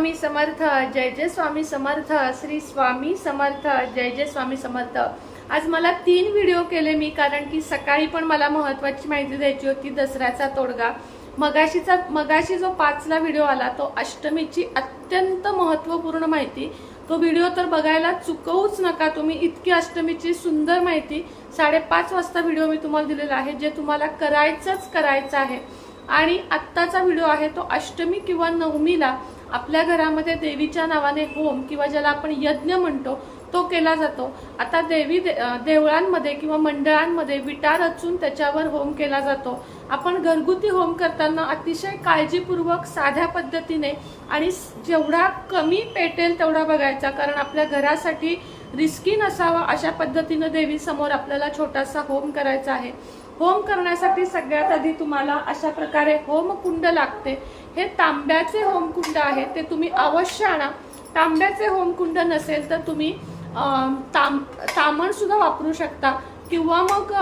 समर्थ जय जय स्वामी समर्थ श्री स्वामी समर्थ जय जय स्वामी समर्थ. आज मला तीन व्हिडिओ केले मी कारण की सकाळी पण मला महत्वाची माहिती द्यायची होती दसऱ्याचा तोडगा. मगाशीचा मगाशी जो पाचला व्हिडिओ आला तो अष्टमीची अत्यंत महत्त्वपूर्ण माहिती. तो व्हिडिओ तर बघायला चुकवूच नका तुम्ही इतकी अष्टमीची सुंदर माहिती. साडेपाच वाजता व्हिडिओ मी तुम्हाला दिलेला आहे जे तुम्हाला करायचंच करायचं आहे. आणि आत्ताचा व्हिडिओ आहे तो अष्टमी किंवा नवमीला. आपल्या घरामध्ये देवीच्या नावाने होम किंवा ज्याला आपण यज्ञ म्हणतो तो केला जातो. आता देवी दे- देवळांमध्ये किंवा मंडळांमध्ये विटा रचून त्याच्यावर होम केला जातो. आपण घरगुती होम करताना अतिशय काळजीपूर्वक साध्या पद्धतीने आणि जेवढा कमी पेटेल तेवढा बघायचा. कारण आपल्या घरासाठी रिस्की नसावा अशा पद्धतीनं देवी समोर आपल्याला छोटासा होम करायचा आहे. होम करण्यासाठी सगळ्यात आधी तुम्हाला अशा प्रकारे होमकुंड लागते. हे तांब्याचे होमकुंड आहे ते तुम्ही अवश्य आणा. तांब्याचे होमकुंड नसेल तर तुम्ही ताम तामणसुद्धा वापरू शकता. किंवा मग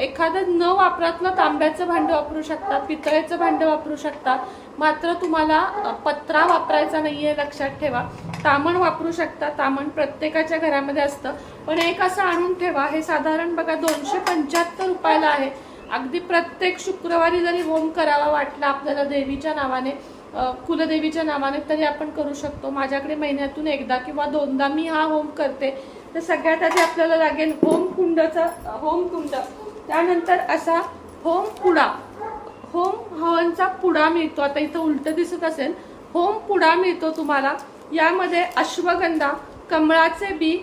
एखादं न वापरातलं तांब्याचं भांडं वापरू शकतात पितळेचं भांडं वापरू शकतात. मात्र तुम्हाला पत्रा वापरायचा नाही आहे लक्षात ठेवा. तामण वापरू शकता. तामण प्रत्येकाच्या घरामध्ये असतं. पण एक असं आणून ठेवा. हे साधारण बघा दोनशे पंच्याहत्तर रुपयाला आहे. अगदी प्रत्येक शुक्रवारी जरी होम करावा वाटला आपल्याला देवीच्या नावाने कुलदेवीच्या नावाने तरी आपण करू शकतो. माझ्याकडे महिन्यातून एकदा किंवा दोनदा मी हा होम करते. तर सगळ्यात आधी आपल्याला लागेल होम कुंडचा होम कुंड. त्यानंतर असा होम पुडा. होम हवनचा पुडा मिळतो. आता इथं उलट दिसत असेल. होम पुडा मिळतो तुम्हाला. यामध्ये अश्वगंधा कमळाचे बी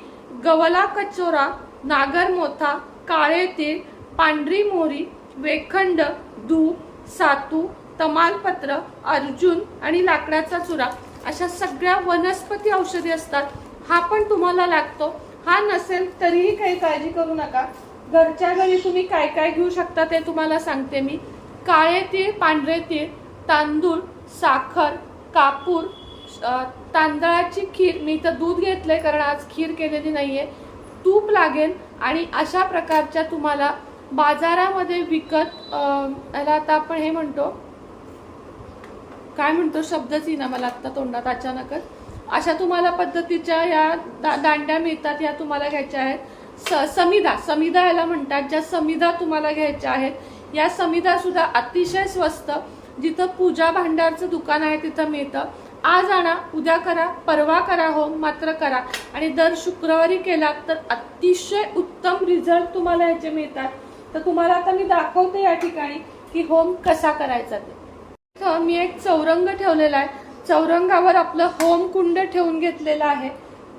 गवला कचोरा नागर मोथा काळे तीळ पांढरी मोरी वेखंड धूप सातू तमालपत्र अर्जुन आणि लाकडाचा चुरा. अशा सगळ्या वनस्पती औषधी असतात. हा पण तुम्हाला लागतो. हा नसेल तरीही काही काळजी करू नका. घरच्या घरी तुम्ही काय काय घेऊ शकता ते तुम्हाला सांगते मी. काळे तीळ पांढरे तीळ तांदूळ साखर कापूर तांदळाची खीर. मी तर दूध घेतलंय कारण आज खीर केलेली नाहीये. तूप लागेल आणि अशा प्रकारच्या तुम्हाला बाजारामध्ये विकत याला आता आपण हे म्हणतो काय म्हणतो शब्दच येईना मला आत्ता तोंडात अचानकच. अशा तुम्हाला पद्धतीच्या या दा- दांड्या मिळतात या तुम्हाला घ्यायच्या आहेत. स समिधा समिधा याला म्हणतात ज्या समिधा तुम्हाला घ्यायच्या आहेत या समिधा सुद्धा अतिशय स्वस्त जिथं पूजा भांडारचं दुकान आहे तिथं मिळतं. आज आणा उद्या करा परवा करा हो मात्र करा. आणि दर शुक्रवारी केलात तर अतिशय उत्तम रिझल्ट तुम्हाला याचे मिळतात. तर तुम्हाला आता मी दाखवते या ठिकाणी की होम कसा करायचा ते. इथं मी एक चौरंग ठेवलेला आहे. चौरंगावर आपलं होम कुंड ठेवून घेतलेलं आहे.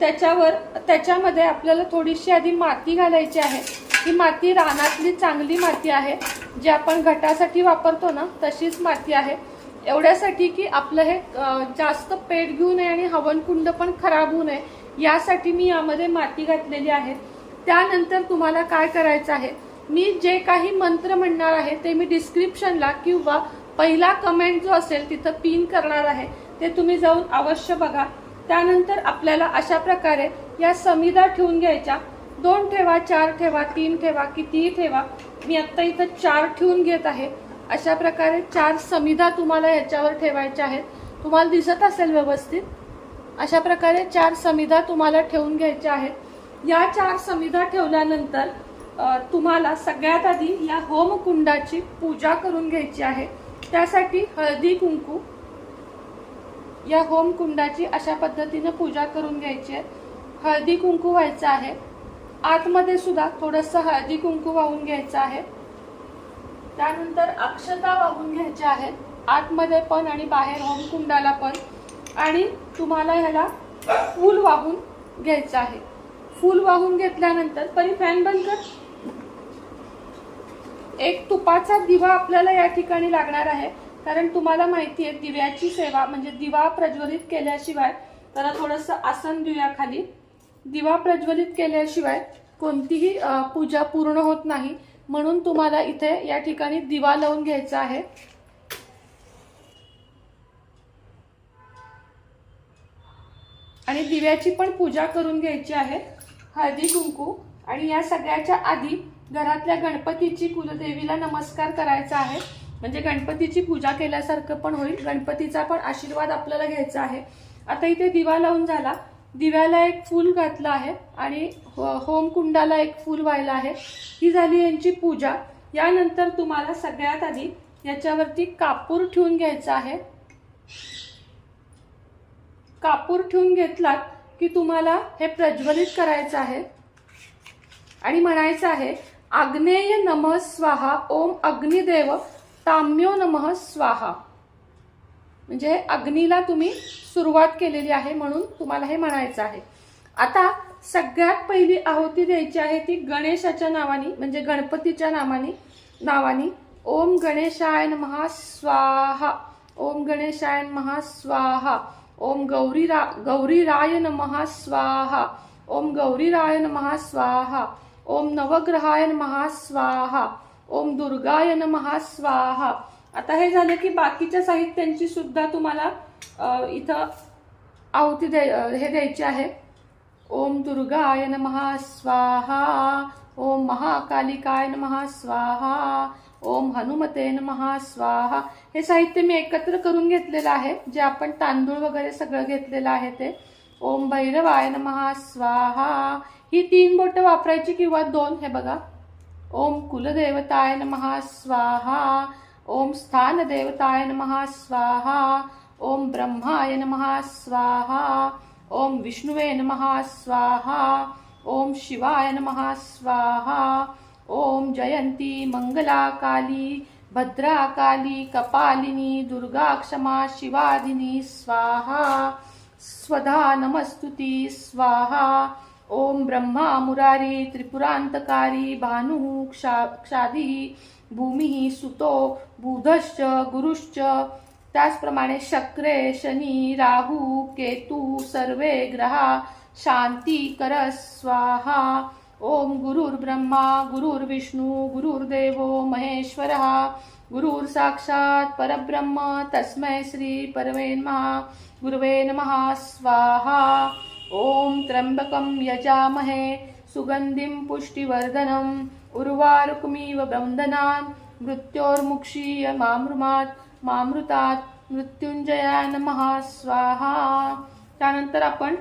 त्याच्यावर त्याच्यामध्ये आपल्याला थोडीशी आधी माती घालायची आहे. ही माती रानातली चांगली माती आहे. जी आपण घटासाठी वापरतो ना तशीच माती आहे. एवढ्यासाठी की आपलं हे जास्त पेट घेऊ नये आणि हवनकुंड पण खराब होऊ नये यासाठी मी यामध्ये माती घातलेली आहे. त्यानंतर तुम्हाला काय करायचं आहे? मी जे काही मंत्र म्हणणार आहे ते मी डिस्क्रिप्शनला किंवा पहिला कमेंट जो असेल तिथं पिन करणार आहे. ते तुम्ही जाऊन अवश्य बघा. त्यानंतर आपल्याला अशा प्रकारे या समिधा ठेवून घ्यायच्या. दोन ठेवा चार ठेवा तीन ठेवा कितीही ठेवा. मी आत्ता इथं चार ठेवून घेत आहे. अशा प्रकारे चार समिधा तुम्हाला याच्यावर ठेवायच्या आहेत. तुम्हाला दिसत असेल व्यवस्थित. अशा प्रकारे चार समिधा तुम्हाला ठेवून घ्यायच्या आहेत. या चार समिधा ठेवल्यानंतर तुम्हाला सगळ्यात आधी या होमकुंडाची पूजा करून घ्यायची आहे. त्यासाठी हळदी कुंकू या होम कुंडाची अशा पद्धतीने पूजा करून घ्यायची आहे. हळदी कुंकू व्हायचं आहे. आतमध्ये सुद्धा थोडंसं हळदी कुंकू वाहून घ्यायचं आहे. त्यानंतर अक्षता वाहून घ्यायच्या आहेत आतमध्ये पण आणि बाहेर होमकुंडाला पण. आणि तुम्हाला ह्याला फूल वाहून घ्यायचं आहे. फूल वाहून घेतल्यानंतर परी फॅन बंद कर. एक तुपाचा दिवा आपल्याला या ठिकाणी लागणार आहे. कारण तुम्हाला माहिती आहे दिव्याची सेवा म्हणजे दिवा प्रज्वलित केल्याशिवाय त्याला थोडंसं आसन देऊया खाली. दिवा प्रज्वलित केल्याशिवाय कोणतीही पूजा पूर्ण होत नाही. म्हणून तुम्हाला इथे या ठिकाणी दिवा लावून घ्यायचा आहे. आणि दिव्याची पण पूजा करून घ्यायची आहे. हळदी कुंकू आणि या सगळ्याच्या आधी घरातल्या गणपतीची कुलदेवीला नमस्कार करायचा आहे. म्हणजे गणपतीची पूजा केल्यासारखं पण होईल. गणपतीचा पण आशीर्वाद आपल्याला घ्यायचा आहे. आता इथे दिवा लावून झाला. दिव्याला एक फूल घातलं आहे आणि होमकुंडाला होम कुंडाला एक फूल व्हायला आहे. ही झाली यांची पूजा. यानंतर तुम्हाला सगळ्यात आधी याच्यावरती कापूर ठेवून घ्यायचा आहे. कापूर ठेवून घेतलात की तुम्हाला हे प्रज्वलित करायचं आहे. आणि म्हणायचं आहे आग्नेय नमः स्वाहा ओम अग्निदेव ताम्यो नमः स्वाहा. म्हणजे अग्नीला तुम्ही सुरुवात केलेली आहे म्हणून तुम्हाला हे म्हणायचं आहे. आता सगळ्यात पहिली आहुती द्यायची आहे ती गणेशाच्या नावाने म्हणजे गणपतीच्या नावाने नावाने. ओम गणेशाय महा स्वाहा. ओम गणेशाय महा स्वाहा. ओम गौरी रा गौरीराय नमः स्वाहा. ओम गौरीराय महा स्वाहा. ओम नवग्रहाय महा स्वाहा. ओम दुर्गाय नमः स्वाहा. आता हे झालं की बाकीच्या साहित्यांची सुद्धा तुम्हाला इथं आहुती द्याय हे द्यायची आहे. ओम दुर्गाय नमः स्वाहा. ओम महाकालिकाय नमः स्वाहा. ओम हनुमते नमः स्वाहा. हे साहित्य मी एकत्र करून घेतलेलं आहे. जे आपण तांदूळ वगैरे सगळं घेतलेलं आहे ते. ओम भैरवाय नमः स्वाहा. ही तीन बोटं वापरायची किंवा दोन हे बघा. ओम कुलदेवताय नमः स्वाहा। ओम स्थानदेवताय नमः स्वाहा। ओम ब्रह्माय नमः स्वाहा। ओम विष्णुवे नमः स्वाहा। ओम शिवाय नमः स्वाहा। ओम जयंती मंगला काली भद्रा काली कपालिनी दुर्गा क्षमा शिवादिनी स्वाहा। स्वधा नमस्तुती स्वाहा। ओम ब्रह्मा मुरारी त्रिपुरांतकारी भानुःक्षा क्षादी भूमिः सुतो बुधश्च गुरुश्च। त्याचप्रमाणे शक्रे शनी राहू केतू सर्वे ग्रहा शांतिकर स्वाहा। ओम गुरुर्ब्रह्मा गुरुर्विष्णू गुरुर्देवो महेश्वरः। गुरुर साक्षात परब्रह्म तस्मै श्री परमे नमः। गुरुवे नमः स्वाहा। ओम त्र्यंबकं यजामहे सुगन्धिं पुष्टिवर्धनम् उर्वारुकमिव बन्धनान् मृत्योर्मुक्षीय मामृमात् मामृतात् मृत्युंजया नमः स्वाहा. त्यानंतर आपण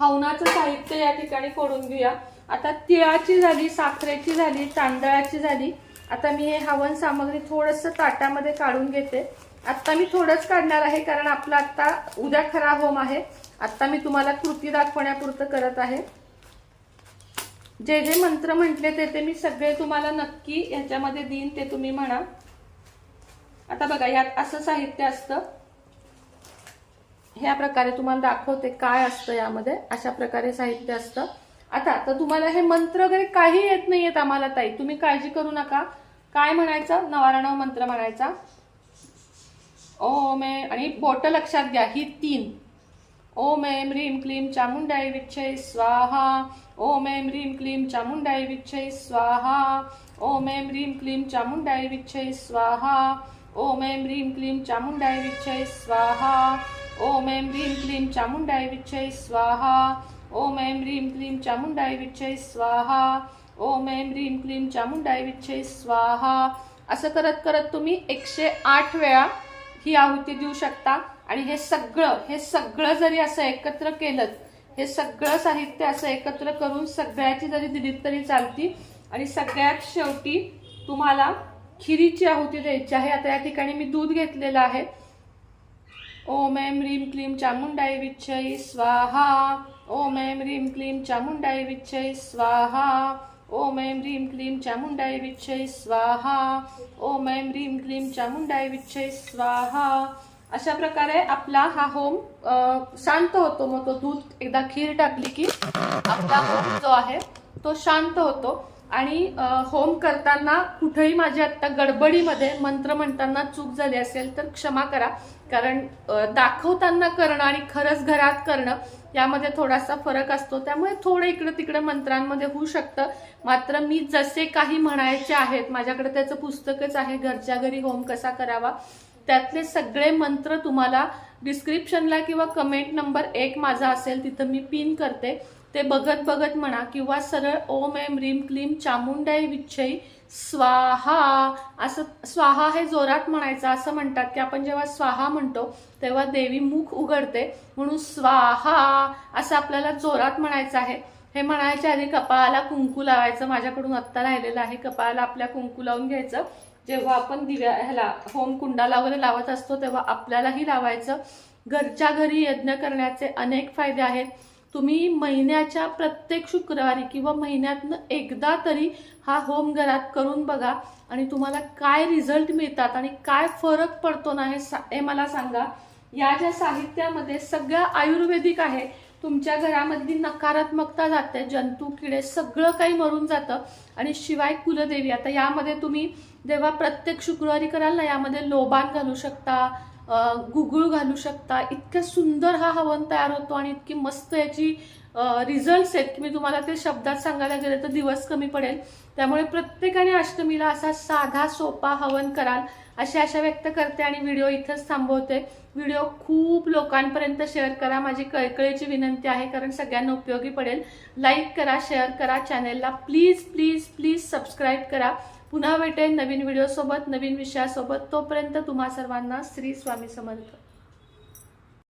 हवनाचं साहित्य या ठिकाणी फोडून घेऊया. आता तिळाची झाली साखरेची झाली तांदळाची झाली. आता मी हे हवन सामग्री थोडंसं ताटामध्ये काढून घेते. आत्ता मी थोडंच काढणार आहे कारण आपला आत्ता उद्या खरा होम आहे. आत्ता मी तुम्हाला कृती दाखवण्यापुरतं करत आहे. जे जे मंत्र म्हटले ते ते मी सगळे तुम्हाला नक्की ह्याच्यामध्ये देईन ते तुम्ही म्हणा. आता बघा यात असं साहित्य असतं. ह्या प्रकारे तुम्हाला दाखवते काय असतं यामध्ये. अशा प्रकारे साहित्य असतं. आता तर तुम्हाला हे मंत्र वगैरे काही येत नाही आहेत आम्हाला ताई. तुम्ही काळजी करू नका. काय म्हणायचं? नवाराणव मंत्र म्हणायचा. ओ मे आणि बोट लक्षात घ्या ही तीन. ओम ऐं ह्रीं क्लीं चामुण्डाय विच्छै स्वाहा। ओम ऐं ह्रीं क्लीं चामुण्डाय विच्छै स्वाहा। ओम ऐं ह्रीं क्लीं चामुण्डाय विच्छै स्वाहा। ओम ऐं ह्रीं क्लीं चामुण्डाय विच्छै स्वाहा। ओम ऐं ह्रीं क्लीं चामुण्डाय विच्छै स्वाहा। ओम ऐं ह्रीं क्लीं चामुण्डाय विच्छै स्वाहा। ओम ऐं ह्रीं क्लीं चामुंडाय विच्छै स्वाहा। असं करत करत तुम्ही एकशे आठ वेळा ही आहुती देऊ शकता. आणि हे सगळं हे सगळं जरी असं एकत्र केलं हे सगळं साहित्य असं एकत्र करून सगळ्याची जरी दिलीत तरी चालती आणि सगळ्यात शेवटी तुम्हाला खिरीची आहुती द्यायची आहे. आता या ठिकाणी मी दूध घेतलेलं आहे. ओम ऐम रीम क्लीम चामुंडाई विच्छई स्वाहा. ओम ऐम रीम क्लीम चामुंडाई विच्छई स्वाहा. ओम ऐं ह्रीं क्लीं चामुंडाई विच्छै स्वाहा. ओम ऐं ह्रीं क्लीं चामुंडाई विच्छै स्वाहा. अशा प्रकारे आपला हा होम शांत होतो. मग तो दूध एकदा खीर टाकली की आपला होम जो आहे तो शांत होतो. आणि होम करताना कुठेही माझी आत्ता गडबडीमध्ये मंत्र म्हणताना चूक झाली असेल तर क्षमा करा. कारण दाखवताना करणं आणि खरंच घरात करणं यामध्ये थोडासा फरक असतो. त्यामुळे थोडं इकडं तिकडं मंत्रांमध्ये होऊ शकतं. मात्र मी जसे काही म्हणायचे आहेत माझ्याकडे त्याचं पुस्तकच आहे घरच्या घरी होम कसा करावा? त्यातले सगळे मंत्र तुम्हाला डिस्क्रिप्शनला किंवा कमेंट नंबर एक माझा असेल तिथं मी पिन करते. ते बघत बघत म्हणा किंवा सरळ ओम एम रीम क्लीम चामुंडाई विच्छई स्वाहा असं स्वाहा हे जोरात म्हणायचं असं म्हणतात की आपण जेव्हा स्वाहा म्हणतो तेव्हा देवी मुख उघडते. म्हणून स्वाहा असं आपल्याला जोरात म्हणायचं आहे. हे म्हणायच्या आधी कपाळाला कुंकू लावायचं माझ्याकडून आत्ता राहिलेलं आहे. कपाळाला आपल्या कुंकू लावून घ्यायचं. जेव्हा आपण दिव्या ह्याला होम कुंडाला वगैरे लावत असतो तेव्हा आपल्यालाही लावायचं. घरच्या घरी यज्ञ करण्याचे अनेक फायदे आहेत. तुम्ही महिन्याच्या प्रत्येक शुक्रवारी किंवा महिन्यातनं एकदा तरी हा होम घरात करून बघा आणि तुम्हाला काय रिझल्ट मिळतात आणि काय फरक पडतो ना हे सा- हे मला सांगा. या ज्या साहित्यामध्ये सगळं आयुर्वेदिक आहे तुमच्या घरामधली नकारात्मकता जाते जंतू किडे सगळं काही मरून जातं. आणि शिवाय कुलदेवी आता यामध्ये तुम्ही जेव्हा प्रत्येक शुक्रवारी कराल ना यामध्ये लोबान घालू शकता गुगुळ घालू शकता. इतकं सुंदर हा हवन तयार होतो आणि इतकी मस्त याची रिझल्ट आहेत. की मी तुम्हाला ते शब्दात सांगायला गेले तर दिवस कमी पडेल. त्यामुळे प्रत्येकाने अष्टमीला असा साधा सोपा हवन कराल अशी आशा व्यक्त करते आणि व्हिडिओ इथंच थांबवते. व्हिडिओ खूप लोकांपर्यंत शेअर करा. माझी कळकळीची विनंती आहे कारण सगळ्यांना उपयोगी पडेल. लाईक करा शेअर करा चॅनेलला प्लीज प्लीज प्लीज सबस्क्राईब करा. पुन्हा भेटेल नवीन व्हिडिओसोबत नवीन विषयासोबत. तोपर्यंत तुम्हा सर्वांना श्री स्वामी समर्थ.